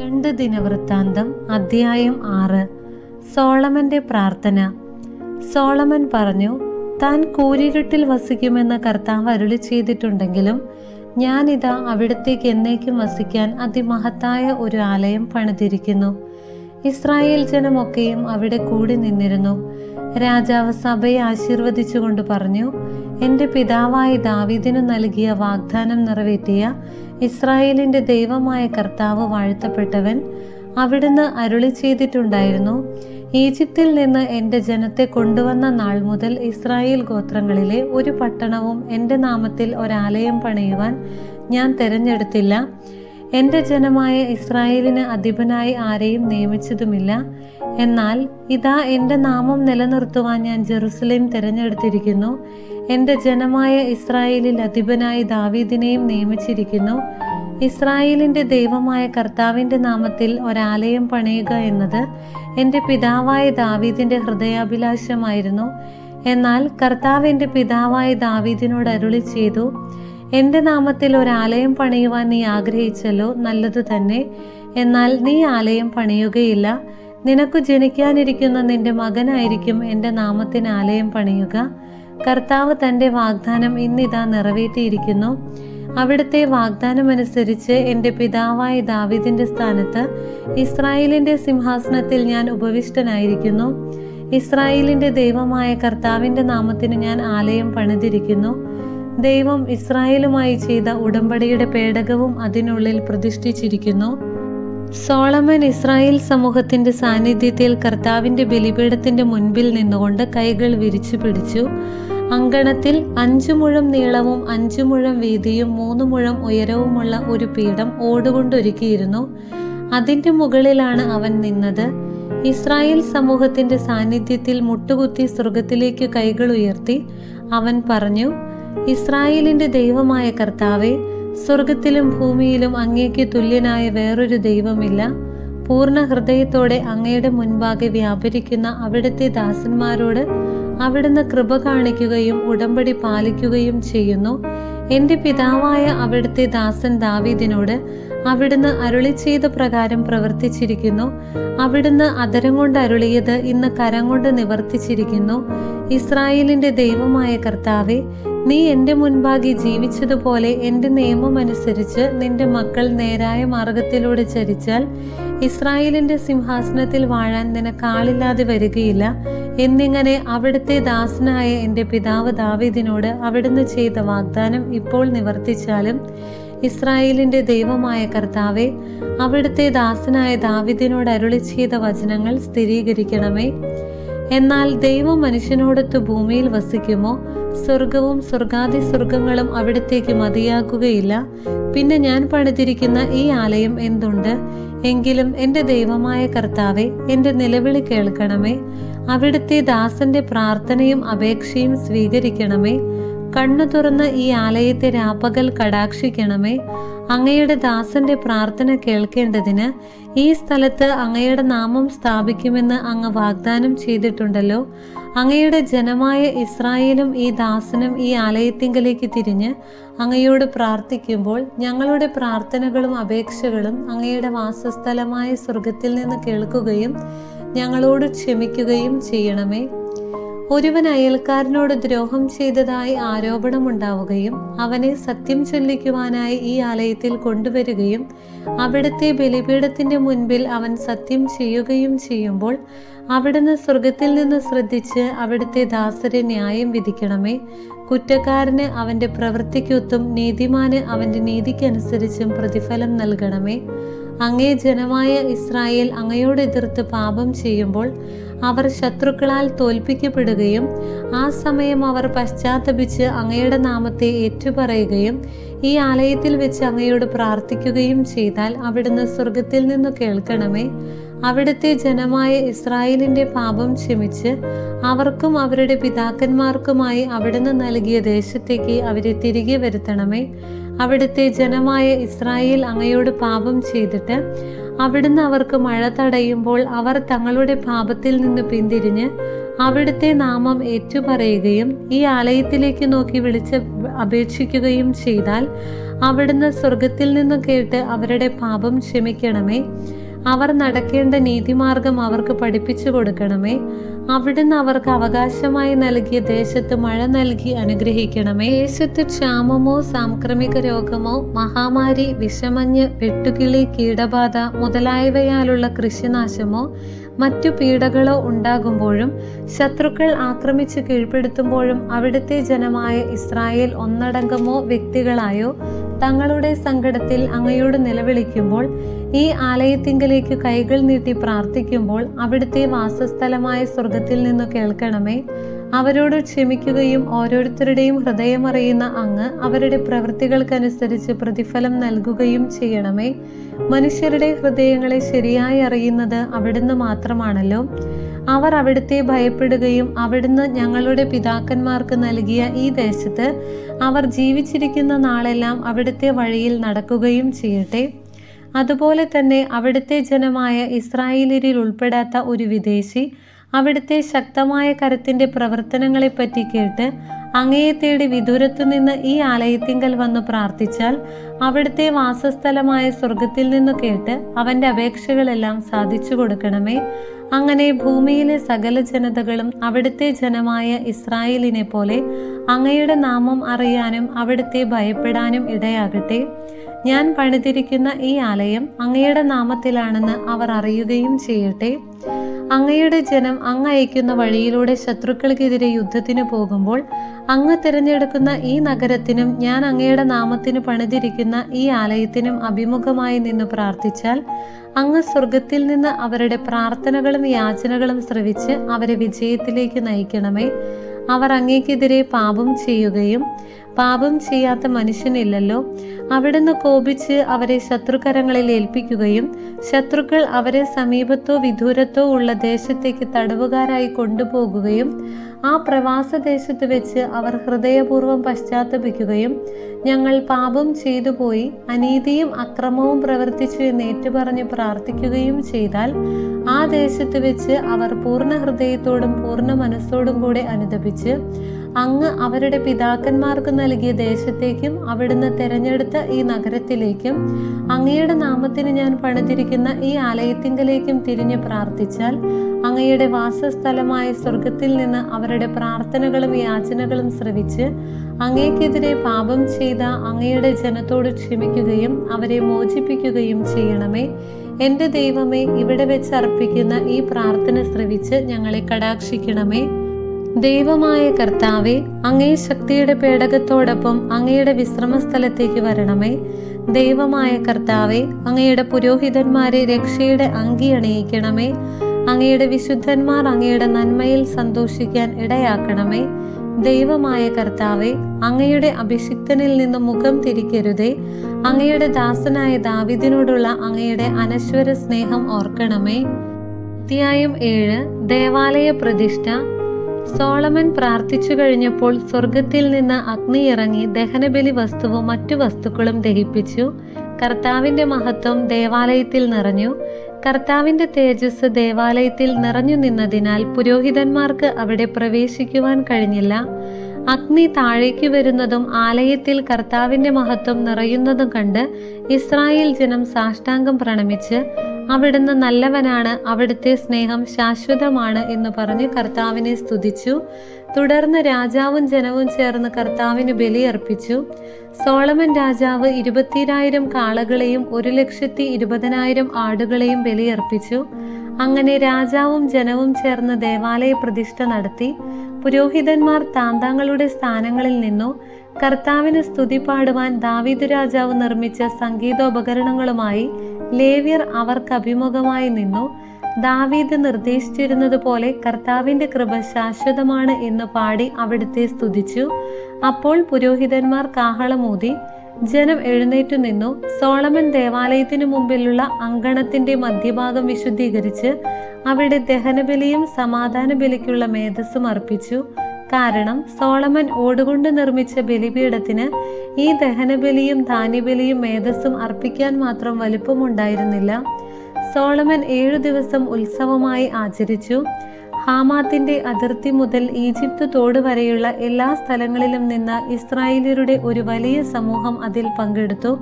രണ്ട് ദിനവൃത്താന്തം അധ്യായം ആറ് സോളമന്റെ പ്രാർത്ഥന. സോളമൻ പറഞ്ഞു താൻ കൂരിരുട്ടിൽ വസിക്കുമെന്ന് കർത്താവ് അരുളി ചെയ്തിട്ടുണ്ടെങ്കിലും ഞാനിതാ അവിടത്തേക്ക് എന്നേക്കും വസിക്കാൻ അതിമഹത്തായ ഒരു ആലയം പണിതിരിക്കുന്നു. ഇസ്രായേൽ ജനമൊക്കെയും അവിടെ കൂടി നിന്നിരുന്നു. രാജാവ് സഭയെ ആശീർവദിച്ചുകൊണ്ട് പറഞ്ഞു എന്റെ പിതാവായ ദാവീദിനു നൽകിയ വാഗ്ദാനം നിറവേറ്റിയ ഇസ്രായേലിന്റെ ദൈവമായ കർത്താവ് വാഴ്ത്തപ്പെട്ടവൻ അവിടുന്ന് അരുളി ചെയ്തിട്ടുണ്ടായിരുന്നു. ഈജിപ്തിൽ നിന്ന് എന്റെ ജനത്തെ കൊണ്ടുവന്ന നാൾ മുതൽ ഇസ്രായേൽ ഗോത്രങ്ങളിലെ ഒരു പട്ടണവും എന്റെ നാമത്തിൽ ഒരാലയം പണിയുവാൻ ഞാൻ തിരഞ്ഞെടുത്തില്ല. എന്റെ ജനമായ ഇസ്രായേലിന് അധിപനായി ആരെയും നിയമിച്ചതുമില്ല. എന്നാൽ ഇതാ എന്റെ നാമം നിലനിർത്തുവാൻ ഞാൻ ജെറുസലേം തിരഞ്ഞെടുത്തിരിക്കുന്നു. എന്റെ ജനമായ ഇസ്രായേലിൽ അധിപനായി ദാവീദിനെയും നിയമിച്ചിരിക്കുന്നു. ഇസ്രായേലിന്റെ ദൈവമായ കർത്താവിന്റെ നാമത്തിൽ ഒരാലയം പണിയുക എന്നത് എന്റെ പിതാവായ ദാവീദിന്റെ ഹൃദയാഭിലാഷമായിരുന്നു. എന്നാൽ കർത്താവ് എന്റെ പിതാവായ ദാവീദിനോട് അരുളി ചെയ്തു എന്റെ നാമത്തിൽ ഒരാലയം പണിയുവാൻ നീ ആഗ്രഹിച്ചല്ലോ നല്ലതു തന്നെ. എന്നാൽ നീ ആലയം പണിയുകയില്ല. നിനക്ക് ജനിക്കാനിരിക്കുന്ന നിന്റെ മകനായിരിക്കും എന്റെ നാമത്തിന് ആലയം പണിയുക. കർത്താവ് തന്റെ വാഗ്ദാനം ഇന്നിതാ നിറവേറ്റിയിരിക്കുന്നു. അവിടുത്തെ വാഗ്ദാനമനുസരിച്ച് എന്റെ പിതാവായ ദാവിദിന്റെ സ്ഥാനത്ത് ഇസ്രായേലിന്റെ സിംഹാസനത്തിൽ ഞാൻ ഉപവിഷ്ടനായിരിക്കുന്നു. ഇസ്രായേലിന്റെ ദൈവമായ കർത്താവിന്റെ നാമത്തിന് ഞാൻ ആലയം പണിതിരിക്കുന്നു. ദൈവം ഇസ്രായേലുമായി ചെയ്ത ഉടമ്പടിയുടെ പേടകവും അതിനുള്ളിൽ പ്രതിഷ്ഠിച്ചിരിക്കുന്നു. സോളമൻ ഇസ്രായേൽ സമൂഹത്തിന്റെ സാന്നിധ്യത്തിൽ കർത്താവിന്റെ ബലിപീഠത്തിന്റെ മുൻപിൽ നിന്നുകൊണ്ട് കൈകൾ വിരിച്ചു പിടിച്ചു. അങ്കണത്തിൽ അഞ്ചു മുഴം നീളവും അഞ്ചു മുഴം വീതിയും മൂന്ന് മുഴം ഉയരവുമുള്ള ഒരു പീഠം ഓടുകൊണ്ടൊരുക്കിയിരുന്നു. അതിന്റെ മുകളിലാണ് അവൻ നിന്നത്. ഇസ്രായേൽ സമൂഹത്തിന്റെ സാന്നിധ്യത്തിൽ മുട്ടുകുത്തി സ്വർഗത്തിലേക്ക് കൈകൾ ഉയർത്തി. അവൻ പറഞ്ഞു ഇസ്രായേലിന്റെ ദൈവമായ കർത്താവെ സ്വർഗത്തിലും ഭൂമിയിലും അങ്ങേക്ക് തുല്യനായ വേറൊരു ദൈവമില്ല. പൂർണ ഹൃദയത്തോടെ അങ്ങയുടെ മുൻപാകെ വ്യാപരിക്കുന്ന അവിടുത്തെ ദാസന്മാരോട് അവിടുന്ന് കൃപ കാണിക്കുകയും ഉടമ്പടി പാലിക്കുകയും ചെയ്യുന്നു. എന്റെ പിതാവായ അവിടുത്തെ ദാസൻ ദാവീദിനോട് അവിടുന്ന് അരുളി ചെയ്ത പ്രകാരം പ്രവർത്തിച്ചിരിക്കുന്നു. അവിടുന്ന് അതരം കൊണ്ട് അരുളിയത് ഇന്ന് കരം കൊണ്ട് നിവർത്തിച്ചിരിക്കുന്നു. ഇസ്രായേലിന്റെ ദൈവമായ കർത്താവെ നീ എന്റെ മുൻപാകെ ജീവിച്ചതുപോലെ എന്റെ നിയമം അനുസരിച്ച് നിന്റെ മക്കൾ നേരായ മാർഗത്തിലൂടെ ചരിച്ചാൽ ഇസ്രായേലിന്റെ സിംഹാസനത്തിൽ വാഴാൻ നിനക്ക് ആളില്ലാതെ വരികയില്ല. എന്നിങ്ങനെ അവിടുത്തെ ദാസനായ എന്റെ പിതാവ് ദാവീദിനോട് അവിടുന്ന് ചെയ്ത വാഗ്ദാനം ഇപ്പോൾ നിവർത്തിച്ചാലും ഇസ്രായേലിന്റെ ദൈവമായ കർത്താവെ അവിടുത്തെ ദാസനായ ദാവിദിനോട് അരുളി ചെയ്ത വചനങ്ങൾ സ്ഥിരീകരിക്കണമേ. എന്നാൽ ദൈവം മനുഷ്യനോടൊത്ത് ഭൂമിയിൽ വസിക്കുമോ? സ്വർഗവും സ്വർഗാദി സ്വർഗങ്ങളും അവിടത്തേക്ക് മതിയാക്കുകയില്ല പിന്നെ ഞാൻ പണിതിരിക്കുന്ന ഈ ആലയം എന്തുണ്ട്? എങ്കിലും എന്റെ ദൈവമായ കർത്താവെ എന്റെ നിലവിളി കേൾക്കണമേ. അവിടുത്തെ ദാസന്റെ പ്രാർത്ഥനയും അപേക്ഷയും സ്വീകരിക്കണമേ. കണ്ണു തുറന്ന് ഈ ആലയത്തെ രാപ്പകൽ കടാക്ഷിക്കണമേ. അങ്ങയുടെ ദാസന്റെ പ്രാർത്ഥന കേൾക്കേണ്ടതിന് ഈ സ്ഥലത്ത് അങ്ങയുടെ നാമം സ്ഥാപിക്കുമെന്ന് അങ്ങ് വാഗ്ദാനം ചെയ്തിട്ടുണ്ടല്ലോ. അങ്ങയുടെ ജനമായ ഇസ്രായേലും ഈ ദാസനും ഈ ആലയത്തിങ്കലേക്ക് തിരിഞ്ഞ് അങ്ങയോട് പ്രാർത്ഥിക്കുമ്പോൾ ഞങ്ങളുടെ പ്രാർത്ഥനകളും അപേക്ഷകളും അങ്ങയുടെ വാസസ്ഥലമായ സ്വർഗത്തിൽ നിന്ന് കേൾക്കുകയും ഞങ്ങളോട് ക്ഷമിക്കുകയും ചെയ്യണമേ. ഒരുവൻ അയൽക്കാരനോട് ദ്രോഹം ചെയ്തതായി ആരോപണമുണ്ടാവുകയും അവനെ സത്യം ചൊല്ലിക്കുവാനായി ഈ ആലയത്തിൽ കൊണ്ടുവരികയും അവിടുത്തെ ബലിപീഠത്തിന്റെ മുൻപിൽ അവൻ സത്യം ചെയ്യുകയും ചെയ്യുമ്പോൾ അവിടുന്ന് സ്വർഗത്തിൽ നിന്ന് ശ്രദ്ധിച്ച് അവിടുത്തെ ദാസരെ ന്യായം വിധിക്കണമേ. കുറ്റക്കാരന് അവന്റെ പ്രവൃത്തിക്കൊത്തും നീതിമാന് അവന്റെ നീതിക്കനുസരിച്ചും പ്രതിഫലം നൽകണമേ. അങ്ങേ ജനമായ ഇസ്രായേൽ അങ്ങയോട് എതിർത്ത് പാപം ചെയ്യുമ്പോൾ അവർ ശത്രുക്കളാൽ തോൽപ്പിക്കപ്പെടുകയും ആ സമയം അവർ പശ്ചാത്തപിച്ച് അങ്ങയുടെ നാമത്തെ ഏറ്റുപറയുകയും ഈ ആലയത്തിൽ വെച്ച് അങ്ങയോട് പ്രാർത്ഥിക്കുകയും ചെയ്താൽ അവിടുന്ന് സ്വർഗത്തിൽ നിന്ന് കേൾക്കണമേ. അവിടുത്തെ ജനമായ ഇസ്രായേലിന്റെ പാപം ക്ഷമിച്ച് അവർക്കും അവരുടെ പിതാക്കന്മാർക്കുമായി അവിടുന്ന് നൽകിയ ദേശത്തേക്ക് അവരെ തിരികെ വരുത്തണമേ. അവിടുത്തെ ജനമായ ഇസ്രായേൽ അങ്ങയോട് പാപം ചെയ്തിട്ട് അവിടുന്ന് അവർക്ക് മഴ തടയുമ്പോൾ അവർ തങ്ങളുടെ പാപത്തിൽ നിന്ന് പിന്തിരിഞ്ഞ് അവിടുത്തെ നാമം ഏറ്റുപറയുകയും ഈ ആലയത്തിലേക്ക് നോക്കി വിളിച്ച് അപേക്ഷിക്കുകയും ചെയ്താൽ അവിടുന്ന് സ്വർഗത്തിൽ നിന്ന് കേട്ട് അവരുടെ പാപം ക്ഷമിക്കണമേ. അവർ നടക്കേണ്ട നീതിമാർഗം അവർക്ക് പഠിപ്പിച്ചു കൊടുക്കണമേ. അവിടുന്ന് അവർക്ക് അവകാശമായി നൽകിയ ദേശത്ത് മഴ നൽകി അനുഗ്രഹിക്കണമേ. ദേശത്ത് ക്ഷാമമോ സാംക്രമിക രോഗമോ മഹാമാരി വിഷമഞ്ഞ് വെട്ടുകിളി കീടബാധ മുതലായവയാലുള്ള കൃഷിനാശമോ മറ്റു പീഡകളോ ഉണ്ടാകുമ്പോഴും ശത്രുക്കൾ ആക്രമിച്ച് കീഴ്പ്പെടുത്തുമ്പോഴും അവിടുത്തെ ജനമായ ഇസ്രായേൽ ഒന്നടങ്കമോ വ്യക്തികളായോ തങ്ങളുടെ സങ്കടത്തിൽ അങ്ങയോട് നിലവിളിക്കുമ്പോൾ ഈ ആലയത്തിങ്കലേക്ക് കൈകൾ നീട്ടി പ്രാർത്ഥിക്കുമ്പോൾ അവിടുത്തെ വാസസ്ഥലമായ സ്വർഗത്തിൽ നിന്നു കേൾക്കണമേ. അവരോട് ക്ഷമിക്കുകയും ഓരോരുത്തരുടെയും ഹൃദയമറിയുന്ന അങ്ങ് അവരുടെ പ്രവൃത്തികൾക്കനുസരിച്ച് പ്രതിഫലം നൽകുകയും ചെയ്യണമേ. മനുഷ്യരുടെ ഹൃദയങ്ങളെ ശരിയായി അറിയുന്നത് അവിടുന്ന് മാത്രമാണല്ലോ. അവർ അവിടുത്തെ ഭയപ്പെടുകയും അവിടുന്ന് ഞങ്ങളുടെ പിതാക്കന്മാർക്ക് നൽകിയ ഈ ദേശത്ത് അവർ ജീവിച്ചിരിക്കുന്ന നാളെല്ലാം അവിടുത്തെ വഴിയിൽ നടക്കുകയും ചെയ്യട്ടെ. അതുപോലെ തന്നെ അവിടുത്തെ ജനമായ ഇസ്രായേലിൽ ഉൾപ്പെടാത്ത ഒരു വിദേശി അവിടുത്തെ ശക്തമായ കരത്തിന്റെ പ്രവർത്തനങ്ങളെപ്പറ്റി കേട്ട് അങ്ങയെ തേടി വിദൂരത്തു നിന്ന് ഈ ആലയത്തിങ്കൽ വന്ന് പ്രാർത്ഥിച്ചാൽ അവിടുത്തെ വാസസ്ഥലമായ സ്വർഗത്തിൽ നിന്ന് കേട്ട് അവന്റെ അപേക്ഷകളെല്ലാം സാധിച്ചു കൊടുക്കണമേ. അങ്ങനെ ഭൂമിയിലെ സകല ജനതകളും അവിടുത്തെ ജനമായ ഇസ്രായേലിനെ പോലെ അങ്ങയുടെ നാമം അറിയാനും അവിടുത്തെ ഭയപ്പെടാനും ഇടയാകട്ടെ. ഞാൻ പണിതിരിക്കുന്ന ഈ ആലയം അങ്ങയുടെ നാമത്തിലാണെന്ന് അവർ അറിയുകയും ചെയ്യട്ടെ. അങ്ങയുടെ ജനം അങ്ങ് അയക്കുന്ന വഴിയിലൂടെ ശത്രുക്കൾക്കെതിരെ യുദ്ധത്തിന് പോകുമ്പോൾ അങ്ങ് തിരഞ്ഞെടുക്കുന്ന ഈ നഗരത്തിനും ഞാൻ അങ്ങയുടെ നാമത്തിന് പണിതിരിക്കുന്ന ഈ ആലയത്തിനും അഭിമുഖമായി നിന്ന് പ്രാർത്ഥിച്ചാൽ അങ്ങ് സ്വർഗത്തിൽ നിന്ന് അവരുടെ പ്രാർത്ഥനകളും യാചനകളും ശ്രവിച്ച് അവരെ വിജയത്തിലേക്ക് നയിക്കണമേ. അവർ അങ്ങേക്കെതിരെ പാപം ചെയ്യുകയും പാപം ചെയ്യാത്ത മനുഷ്യനില്ലല്ലോ. അവിടുന്ന് കോപിച്ച് അവരെ ശത്രുക്കരങ്ങളിൽ ഏൽപ്പിക്കുകയും ശത്രുക്കൾ അവരെ സമീപത്തോ വിദൂരത്തോ ഉള്ള ദേശത്തേക്ക് തടവുകാരായി കൊണ്ടുപോകുകയും ആ പ്രവാസ ദേശത്ത് വെച്ച് അവർ ഹൃദയപൂർവം പശ്ചാത്തപിക്കുകയും ഞങ്ങൾ പാപം ചെയ്തു പോയി അനീതിയും അക്രമവും പ്രവർത്തിച്ചു എന്ന് ഏറ്റുപറഞ്ഞ് പ്രാർത്ഥിക്കുകയും ചെയ്താൽ ആ ദേശത്ത് വെച്ച് അവർ പൂർണ ഹൃദയത്തോടും പൂർണ മനസ്സോടും കൂടെ അനുദപിച്ച് അങ്ങ് അവരുടെ പിതാക്കന്മാർക്ക് നൽകിയ ദേശത്തേക്കും അവിടുന്ന് തെരഞ്ഞെടുത്ത ഈ നഗരത്തിലേക്കും അങ്ങയുടെ നാമത്തിന് ഞാൻ പണിതിരിക്കുന്ന ഈ ആലയത്തിങ്കലേക്കും തിരിഞ്ഞു പ്രാർത്ഥിച്ചാൽ അങ്ങയുടെ വാസസ്ഥലമായ സ്വർഗത്തിൽ നിന്ന് അവരുടെ പ്രാർത്ഥനകളും യാചനകളും ശ്രവിച്ച് അങ്ങേക്കെതിരെ പാപം ചെയ്ത അങ്ങയുടെ ജനത്തോട് ക്ഷമിക്കുകയും അവരെ മോചിപ്പിക്കുകയും ചെയ്യണമേ. എന്റെ ദൈവമേ ഇവിടെ വെച്ച് അർപ്പിക്കുന്ന ഈ പ്രാർത്ഥന ശ്രവിച്ച് ഞങ്ങളെ കടാക്ഷിക്കണമേ. ദൈവമായ കർത്താവെ അങ്ങേ ശക്തിയുടെ പേടകത്തോടൊപ്പം അങ്ങയുടെ വിശ്രമസ്ഥലത്തേക്ക് വരണമേ. ദൈവമായ കർത്താവെ അങ്ങയുടെ പുരോഹിതന്മാരെ രക്ഷയുടെ അങ്കി അണിയിക്കണമേ. അങ്ങയുടെ വിശുദ്ധന്മാർ അങ്ങയുടെ നന്മയിൽ സന്തോഷിക്കാൻ ഇടയാക്കണമേ. ദൈവമായ കർത്താവെ അങ്ങയുടെ അഭിഷിക്തനിൽ നിന്ന് മുഖം തിരിക്കരുതേ. അങ്ങയുടെ ദാസനായ ദാവിദിനോടുള്ള അങ്ങയുടെ അനശ്വര സ്നേഹം ഓർക്കണമേ. അധ്യായം ഏഴ് ദേവാലയ പ്രതിഷ്ഠ. സോളമൻ പ്രാർത്ഥിച്ചു കഴിഞ്ഞപ്പോൾ സ്വർഗത്തിൽ നിന്ന് അഗ്നി ഇറങ്ങി ദഹനബലി വസ്തുവും മറ്റു വസ്തുക്കളും ദഹിപ്പിച്ചു. കർത്താവിന്റെ മഹത്വം ദേവാലയത്തിൽ നിറഞ്ഞു. കർത്താവിന്റെ തേജസ് ദേവാലയത്തിൽ നിറഞ്ഞു നിന്നതിനാൽ പുരോഹിതന്മാർക്ക് അവിടെ പ്രവേശിക്കുവാൻ കഴിഞ്ഞില്ല. അഗ്നി താഴേക്ക് വരുന്നതും ആലയത്തിൽ കർത്താവിന്റെ മഹത്വം നിറയുന്നതും കണ്ട് ഇസ്രായേൽ ജനം സാഷ്ടാംഗം പ്രണമിച്ച് അവിടുന്ന് നല്ലവനാണ് അവിടുത്തെ സ്നേഹം ശാശ്വതമാണ് എന്ന് പറഞ്ഞ് കർത്താവിനെ സ്തുതിച്ചു. തുടർന്ന് രാജാവും ജനവും ചേർന്ന് കർത്താവിന് ബലിയർപ്പിച്ചു. സോളമൻ രാജാവ് ഇരുപത്തിരായിരം കാളകളെയും ഒരു ലക്ഷത്തി ഇരുപതിനായിരം ആടുകളെയും ബലിയർപ്പിച്ചു. അങ്ങനെ രാജാവും ജനവും ചേർന്ന് ദേവാലയ പ്രതിഷ്ഠ നടത്തി. പുരോഹിതന്മാർ താന്താങ്ങളുടെ സ്ഥാനങ്ങളിൽ നിന്നു. കർത്താവിന് സ്തുതി പാടുവാൻ ദാവീദ് രാജാവ് നിർമ്മിച്ച സംഗീതോപകരണങ്ങളുമായി ലേവ്യർ അവർക്ക് അഭിമുഖമായി നിന്നു. ദാവീദ് നിർദ്ദേശിച്ചിരുന്നത് പോലെ കർത്താവിന്റെ കൃപ ശാശ്വതമാണ് എന്ന് പാടി അവിടുത്തെ സ്തുതിച്ചു. അപ്പോൾ പുരോഹിതന്മാർ കാഹളമൂതി. ജനം എഴുന്നേറ്റു നിന്നു. സോളമൻ ദേവാലയത്തിനു മുമ്പിലുള്ള അങ്കണത്തിന്റെ മധ്യഭാഗം വിശുദ്ധീകരിച്ച് അവിടെ ദഹനബലിയും സമാധാന ബലിക്കുള്ള മേധസ്സും അർപ്പിച്ചു. കാരണം സോളമൻ ഓടുകൊണ്ട് നിർമ്മിച്ച ബലിപീഠത്തിന് ഈ ദഹനബലിയും ധാന്യബലിയും മേധസ്സും അർപ്പിക്കാൻ മാത്രം വലുപ്പമുണ്ടായിരുന്നില്ല. സോളമൻ ഏഴു ദിവസം ഉത്സവമായി ആചരിച്ചു. ഹാമാത്തിന്റെ അതിർത്തി മുതൽ ഈജിപ്ത് തോട് വരെയുള്ള എല്ലാ സ്ഥലങ്ങളിലും നിന്ന് ഇസ്രായേലിയരുടെ ഒരു വലിയ സമൂഹം അതിൽ പങ്കെടുത്തു.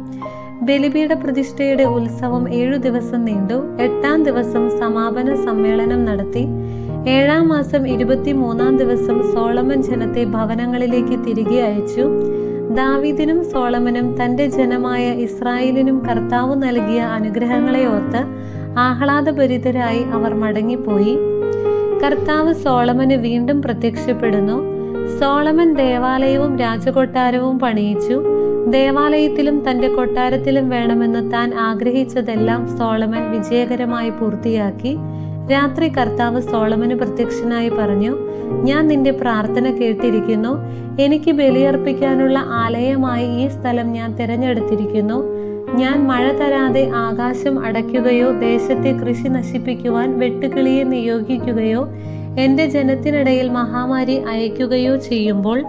ബലിപീഠ പ്രതിഷ്ഠയുടെ ഉത്സവം ഏഴു ദിവസം നീണ്ടു. എട്ടാം ദിവസം സമാപന സമ്മേളനം നടത്തി. ഏഴാം മാസം ഇരുപത്തി മൂന്നാം ദിവസം സോളമൻ ജനത്തെ ഭവനങ്ങളിലേക്ക് തിരികെ അയച്ചു. ദാവീദിനും സോളമനും തന്റെ ജനമായ ഇസ്രായേലിനും കർത്താവ് നൽകിയ അനുഗ്രഹങ്ങളെ ഓർത്ത് ആഹ്ലാദഭരിതരായി അവർ മടങ്ങിപ്പോയി. കർത്താവ് സോളമന് വീണ്ടും പ്രത്യക്ഷപ്പെടുന്നു. സോളമൻ ദേവാലയവും രാജകൊട്ടാരവും പണിയിച്ചു. ദേവാലയത്തിലും തന്റെ കൊട്ടാരത്തിലും വേണമെന്ന് താൻ ആഗ്രഹിച്ചതെല്ലാം സോളമൻ വിജയകരമായി പൂർത്തിയാക്കി. രാത്രി കർത്താവ് സോളമന് പ്രത്യക്ഷനായി പറഞ്ഞു ഞാൻ നിന്റെ പ്രാർത്ഥന കേട്ടിരിക്കുന്നു. എനിക്ക് ബലിയർപ്പിക്കാനുള്ള ആലയമായി ഈ സ്ഥലം ഞാൻ തിരഞ്ഞെടുത്തിരിക്കുന്നു. ഞാൻ മഴ തരാതെ ആകാശം അടയ്ക്കുകയോ ദേശത്തെ കൃഷി നശിപ്പിക്കുവാൻ വെട്ടുകിളിയെ നിയോഗിക്കുകയോ എന്റെ ജനത്തിനിടയിൽ മഹാമാരി അയക്കുകയോ ചെയ്യുമ്പോൾ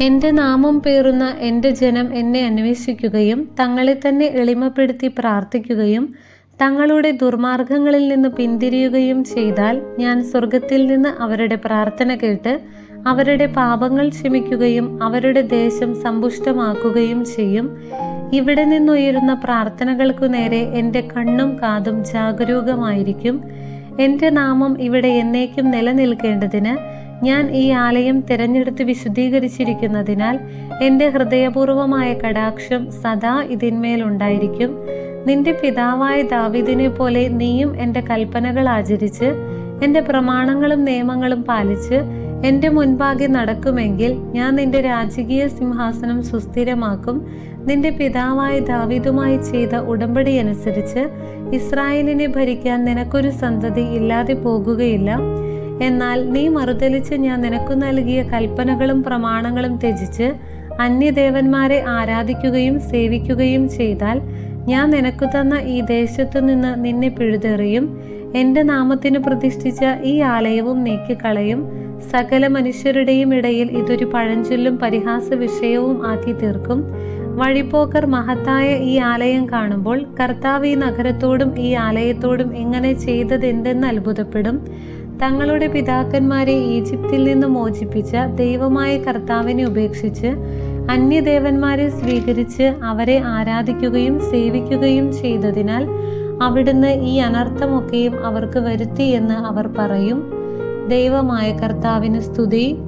എന്റെ നാമം പേറുന്ന എന്റെ ജനം എന്നെ അന്വേഷിക്കുകയും തങ്ങളെ തന്നെ എളിമപ്പെടുത്തി പ്രാർത്ഥിക്കുകയും തങ്ങളുടെ ദുർമാർഗങ്ങളിൽ നിന്ന് പിന്തിരിയുകയും ചെയ്താൽ ഞാൻ സ്വർഗത്തിൽ നിന്ന് അവരുടെ പ്രാർത്ഥന കേട്ട് അവരുടെ പാപങ്ങൾ ക്ഷമിക്കുകയും അവരുടെ ദേശം സമ്പുഷ്ടമാക്കുകയും ചെയ്യും. ഇവിടെ നിന്നുയരുന്ന പ്രാർത്ഥനകൾക്കു നേരെ എന്റെ കണ്ണും കാതും ജാഗരൂകമായിരിക്കും. എന്റെ നാമം ഇവിടെ എന്നേക്കും നിലനിൽക്കേണ്ടതിന് ഞാൻ ഈ ആലയം തിരഞ്ഞെടുത്ത് വിശുദ്ധീകരിച്ചിരിക്കുന്നതിനാൽ എന്റെ ഹൃദയപൂർവമായ കടാക്ഷം സദാ ഇതിന്മേലുണ്ടായിരിക്കും നിന്റെ പിതാവായ ദാവിദിനെ പോലെ നീയും എന്റെ കൽപ്പനകൾ ആചരിച്ച് എന്റെ പ്രമാണങ്ങളും നിയമങ്ങളും പാലിച്ച് എന്റെ മുൻപാകെ നടക്കുമെങ്കിൽ ഞാൻ നിന്റെ രാജകീയ സിംഹാസനം സുസ്ഥിരമാക്കും. നിന്റെ പിതാവായ ദാവിദുമായി ചെയ്ത ഉടമ്പടി അനുസരിച്ച് ഇസ്രായേലിനെ ഭരിക്കാൻ നിനക്കൊരു സന്തതി ഇല്ലാതെ പോകുകയില്ല. എന്നാൽ നീ മറുതലിച്ച് ഞാൻ നിനക്ക് നൽകിയ കൽപ്പനകളും പ്രമാണങ്ങളും ത്യജിച്ച് അന്യദേവന്മാരെ ആരാധിക്കുകയും സേവിക്കുകയും ചെയ്താൽ ഞാൻ നിനക്കു തന്ന ഈ ദേശത്തു നിന്ന് നിന്നെ പിഴുതെറിയും. എന്റെ നാമത്തിന് പ്രതിഷ്ഠിച്ച ഈ ആലയവും നീക്കിക്കളയും. സകല മനുഷ്യരുടെയും ഇടയിൽ ഇതൊരു പഴഞ്ചൊല്ലും പരിഹാസ വിഷയവും ആക്കി തീർക്കും വഴിപോക്കർ മഹത്തായ ഈ ആലയം കാണുമ്പോൾ കർത്താവ് ഈ നഗരത്തോടും ഈ ആലയത്തോടും ഇങ്ങനെ ചെയ്തതെന്തെന്ന് അത്ഭുതപ്പെടും. തങ്ങളുടെ പിതാക്കന്മാരെ ഈജിപ്തിൽ നിന്ന് മോചിപ്പിച്ച ദൈവമായ കർത്താവിനെ ഉപേക്ഷിച്ച് അന്യദേവന്മാരെ സ്വീകരിച്ച് അവരെ ആരാധിക്കുകയും സേവിക്കുകയും ചെയ്തതിനാൽ അവിടുന്ന് ഈ അനർത്ഥമൊക്കെയും അവർക്ക് വരുത്തി എന്ന് അവർ പറയും. ദൈവമായ കർത്താവിന് സ്തുതി.